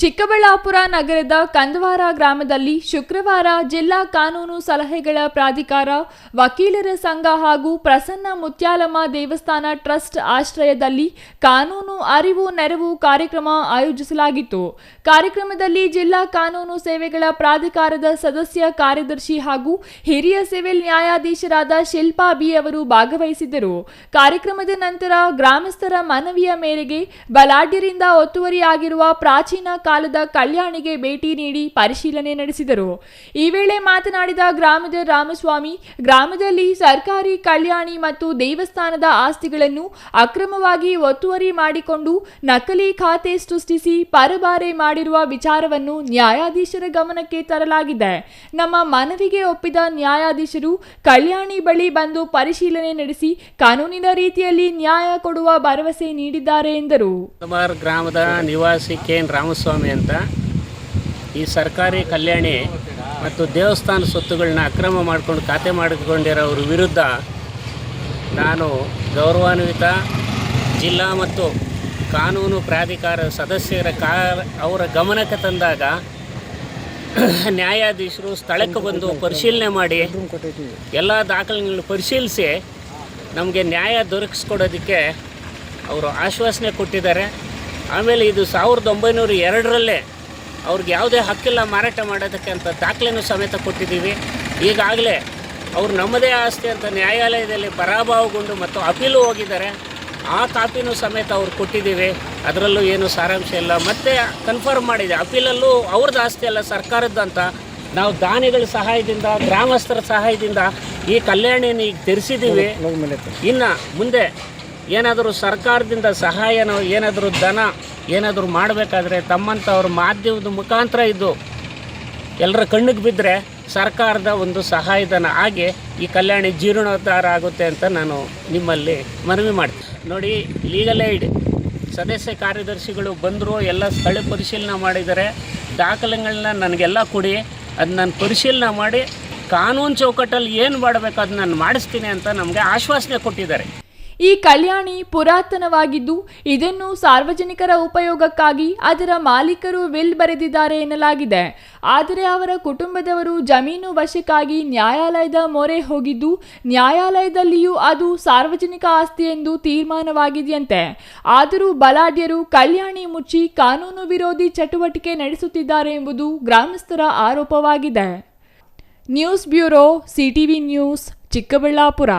ಚಿಕ್ಕಬಳ್ಳಾಪುರ ನಗರದ ಕಂದವಾರ ಗ್ರಾಮದಲ್ಲಿ ಶುಕ್ರವಾರ ಜಿಲ್ಲಾ ಕಾನೂನು ಸಲಹೆಗಳ ಪ್ರಾಧಿಕಾರ, ವಕೀಲರ ಸಂಘ ಹಾಗೂ ಪ್ರಸನ್ನ ಮುತ್ಯಾಲಮ್ಮ ದೇವಸ್ಥಾನ ಟ್ರಸ್ಟ್ ಆಶ್ರಯದಲ್ಲಿ ಕಾನೂನು ಅರಿವು ನೆರವು ಕಾರ್ಯಕ್ರಮ ಆಯೋಜಿಸಲಾಗಿತ್ತು. ಕಾರ್ಯಕ್ರಮದಲ್ಲಿ ಜಿಲ್ಲಾ ಕಾನೂನು ಸೇವೆಗಳ ಪ್ರಾಧಿಕಾರದ ಸದಸ್ಯ ಕಾರ್ಯದರ್ಶಿ ಹಾಗೂ ಹಿರಿಯ ಸಿವಿಲ್ ನ್ಯಾಯಾಧೀಶರಾದ ಶಿಲ್ಪಾ ಬಿ ಅವರು ಭಾಗವಹಿಸಿದ್ದರು. ಕಾರ್ಯಕ್ರಮದ ನಂತರ ಗ್ರಾಮಸ್ಥರ ಮನವಿಯ ಮೇರೆಗೆ ಬಲಾಢ್ಯರಿಂದ ಒತ್ತುವರಿಯಾಗಿರುವ ಪ್ರಾಚೀನ ಕಾಲದ ಕಲ್ಯಾಣಿಗೆ ಭೇಟಿ ನೀಡಿ ಪರಿಶೀಲನೆ ನಡೆಸಿದರು. ಈ ವೇಳೆ ಮಾತನಾಡಿದ ಗ್ರಾಮದ ರಾಮಸ್ವಾಮಿ, ಗ್ರಾಮದಲ್ಲಿ ಸರ್ಕಾರಿ ಕಲ್ಯಾಣಿ ಮತ್ತು ದೇವಸ್ಥಾನದ ಆಸ್ತಿಗಳನ್ನು ಅಕ್ರಮವಾಗಿ ಒತ್ತುವರಿ ಮಾಡಿಕೊಂಡು ನಕಲಿ ಖಾತೆ ಸೃಷ್ಟಿಸಿ ಪರಬಾರೆ ಮಾಡಿರುವ ವಿಚಾರವನ್ನು ನ್ಯಾಯಾಧೀಶರ ಗಮನಕ್ಕೆ ತರಲಾಗಿದೆ. ನಮ್ಮ ಮನವಿಗೆ ಒಪ್ಪಿದ ನ್ಯಾಯಾಧೀಶರು ಕಲ್ಯಾಣಿ ಬಳಿ ಬಂದು ಪರಿಶೀಲನೆ ನಡೆಸಿ ಕಾನೂನಿನ ರೀತಿಯಲ್ಲಿ ನ್ಯಾಯ ಕೊಡುವ ಭರವಸೆ ನೀಡಿದ್ದಾರೆ ಎಂದರು. ಗ್ರಾಮದ ನಿವಾಸಿ ಕೆ ಎನ್ ರಾಮಸ್ವಾಮಿ ಅಂತ ಈ ಸರ್ಕಾರಿ ಕಲ್ಯಾಣಿ ಮತ್ತು ದೇವಸ್ಥಾನ ಸ್ವತ್ತುಗಳನ್ನ ಅಕ್ರಮ ಮಾಡಿಕೊಂಡು ಖಾತೆ ಮಾಡಿಕೊಂಡಿರೋರ ವಿರುದ್ಧ ನಾನು ಗೌರವಾನ್ವಿತ, ಜಿಲ್ಲಾ ಮತ್ತು ಕಾನೂನು ಪ್ರಾಧಿಕಾರ ಸದಸ್ಯರ ಕಾ ಅವರ ಗಮನಕ್ಕೆ ತಂದಾಗ ನ್ಯಾಯಾಧೀಶರು ಸ್ಥಳಕ್ಕೆ ಬಂದು ಪರಿಶೀಲನೆ ಮಾಡಿ ಎಲ್ಲ ದಾಖಲೆಗಳನ್ನು ಪರಿಶೀಲಿಸಿ ನಮಗೆ ನ್ಯಾಯ ದೊರಕಿಸ್ಕೊಡೋದಕ್ಕೆ ಅವರು ಆಶ್ವಾಸನೆ ಕೊಟ್ಟಿದ್ದಾರೆ. ಆಮೇಲೆ ಇದು ಸಾವಿರದ ಒಂಬೈನೂರ ಎರಡರಲ್ಲೇ ಅವ್ರಿಗೆ ಯಾವುದೇ ಹಕ್ಕಿಲ್ಲ ಮಾರಾಟ ಮಾಡೋದಕ್ಕೆ ಅಂತ ದಾಖಲೆನೂ ಸಮೇತ ಕೊಟ್ಟಿದ್ದೀವಿ. ಈಗಾಗಲೇ ಅವ್ರು ನಮ್ಮದೇ ಆಸ್ತಿ ಅಂತ ನ್ಯಾಯಾಲಯದಲ್ಲಿ ಪರಾಭವಗೊಂಡು ಮತ್ತು ಅಪೀಲು ಹೋಗಿದ್ದಾರೆ. ಆ ಕಾಪಿನೂ ಸಮೇತ ಅವ್ರು ಕೊಟ್ಟಿದ್ದೀವಿ. ಅದರಲ್ಲೂ ಏನು ಸಾರಾಂಶ ಇಲ್ಲ. ಮತ್ತೆ ಕನ್ಫರ್ಮ್ ಮಾಡಿದೆ. ಅಪೀಲಲ್ಲೂ ಅವ್ರದ್ದು ಆಸ್ತಿ ಅಲ್ಲ ಸರ್ಕಾರದ್ದಂತ ನಾವು ದಾನಿಗಳ ಸಹಾಯದಿಂದ ಗ್ರಾಮಸ್ಥರ ಸಹಾಯದಿಂದ ಈ ಕಲ್ಯಾಣಿನ ಈಗ ತೆರೆಸಿದ್ದೀವಿ. ಇನ್ನು ಮುಂದೆ ಏನಾದರೂ ಸರ್ಕಾರದಿಂದ ಸಹಾಯನೋ ಏನಾದರೂ ಧನ ಏನಾದರೂ ಮಾಡಬೇಕಾದ್ರೆ ತಮ್ಮಂಥವ್ರ ಮಾಧ್ಯಮದ ಮುಖಾಂತರ ಇದ್ದು ಎಲ್ಲರ ಕಣ್ಣಿಗೆ ಬಿದ್ದರೆ ಸರ್ಕಾರದ ಒಂದು ಸಹಾಯಧನ. ಆಗಿ ಈ ಕಲ್ಯಾಣಿ ಜೀರ್ಣೋದ್ಧಾರ ಆಗುತ್ತೆ ಅಂತ ನಾನು ನಿಮ್ಮಲ್ಲಿ ಮನವಿ ಮಾಡ್ತೀನಿ. ನೋಡಿ ಲೀಗಲ್ ಏಡ್ ಸದಸ್ಯ ಕಾರ್ಯದರ್ಶಿಗಳು ಬಂದರು ಎಲ್ಲ ಸ್ಥಳ ಪರಿಶೀಲನೆ ಮಾಡಿದ್ದಾರೆ ದಾಖಲೆಗಳನ್ನ ನನಗೆಲ್ಲ ಕೊಡಿ ಅದು ನಾನು ಪರಿಶೀಲನೆ ಮಾಡಿ, ಕಾನೂನು ಚೌಕಟ್ಟಲ್ಲಿ ಏನು ಮಾಡಬೇಕು ಅದು ನಾನು ಮಾಡಿಸ್ತೀನಿ ಅಂತ ನಮಗೆ ಆಶ್ವಾಸನೆ ಕೊಟ್ಟಿದ್ದಾರೆ. ಈ ಕಲ್ಯಾಣಿ ಪುರಾತನವಾಗಿದ್ದು, ಇದನ್ನು ಸಾರ್ವಜನಿಕರ ಉಪಯೋಗಕ್ಕಾಗಿ ಅದರ ಮಾಲೀಕರು ವಿಲ್ ಬರೆದಿದ್ದಾರೆ ಎನ್ನಲಾಗಿದೆ. ಆದರೆ ಅವರ ಕುಟುಂಬದವರು ಜಮೀನು ವಶಕ್ಕಾಗಿ ನ್ಯಾಯಾಲಯದ ಮೊರೆ ಹೋಗಿದ್ದು, ನ್ಯಾಯಾಲಯದಲ್ಲಿಯೂ ಅದು ಸಾರ್ವಜನಿಕ ಆಸ್ತಿ ಎಂದು ತೀರ್ಮಾನವಾಗಿದೆಯಂತೆ. ಆದರೂ ಬಲಾಢ್ಯರು ಕಲ್ಯಾಣಿ ಮುಚ್ಚಿ ಕಾನೂನು ವಿರೋಧಿ ಚಟುವಟಿಕೆ ನಡೆಸುತ್ತಿದ್ದಾರೆ ಎಂಬುದು ಗ್ರಾಮಸ್ಥರ ಆರೋಪವಾಗಿದೆ. News bureau, CTV news, Chikkaballapura.